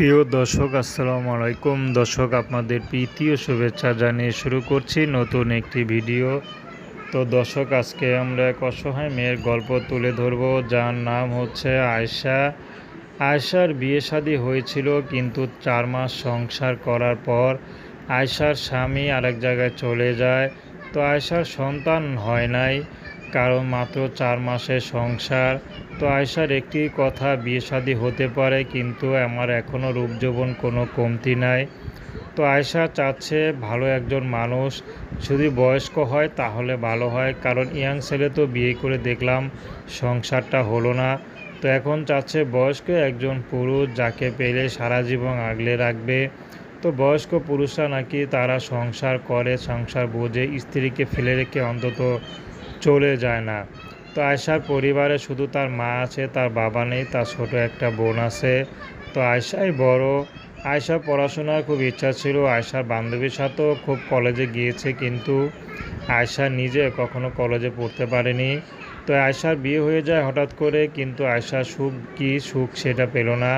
প্রিয় দর্শক, আসসালামু আলাইকুম। দর্শক, আপনাদের প্রীতি ও শুভেচ্ছা জানিয়ে শুরু করছি নতুন একটি ভিডিও। তো দর্শক, আজকে আমরা এক অসহায় মেয়ের গল্প তুলে ধরব, যার নাম হচ্ছে আয়শা। আয়শার বিয়ে শাদী হয়েছিল কিন্তু চার মাস সংসার করার পর আয়শার স্বামী আরেক জায়গায় চলে যায়। তো আয়শার সন্তান হয় নাই, কারণ মাত্র চার মাসের সংসার। তো আয়শার একটি কথা, বিয়ে শাদী হতে পারে কিন্তু আমার এখনও রূপ যৌবন কোনো কমতি নাই। তো আয়শা চাচ্ছে ভালো একজন মানুষ, যদি বয়স্ক হয় তাহলে ভালো হয়, কারণ ইয়াং ছেলে তো বিয়ে করে দেখলাম সংসারটা হলো না। তো এখন চাচ্ছে বয়স্ক একজন পুরুষ যাকে পেলে সারা জীবন আগলে রাখবে। তো বয়স্ক পুরুষরা নাকি তারা সংসার করে, সংসার বোঝে, স্ত্রীকে ফেলে রেখে অন্তত চলে যায় না। তো আয়শার পরিবারে শুধু তার মা আছে, তার বাবা নেই, তার ছোট একটা বোন আছে। তো আয়শাই বড়। আয়শা পড়াশোনার খুব ইচ্ছা ছিল, আয়শার বান্ধবীর সাথেও খুব কলেজে গিয়েছে, কিন্তু আয়শা নিজে কখনো কলেজে পড়তে পারেনি। তো আয়শার বিয়ে হয়ে যায় হঠাৎ করে, কিন্তু আয়শার সুখ কী সুখ সেটা পেল না।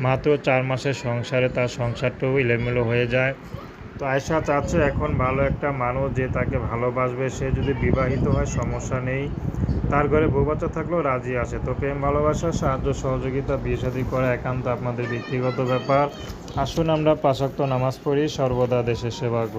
মাত্র চার মাসের সংসারে তার সংসারটাও এলোমেলো হয়ে যায়। তো আয়শা চাচ্ছে এখন ভালো একটা মানুষ যে তাকে ভালোবাসবে, সে যদি বিবাহিত হয়, সমস্যা নেই। তার ঘরে বউ বাচ্চা থাকলেও রাজি আছে। তো প্রেম, ভালোবাসা, সাহায্য, সহযোগিতা, বিয়ে শাদী করা একান্ত আপনাদের ব্যক্তিগত ব্যাপার। আসুন আমরা পাশাক্ত নামাজ পড়ি, সর্বদা দেশের সেবা করি।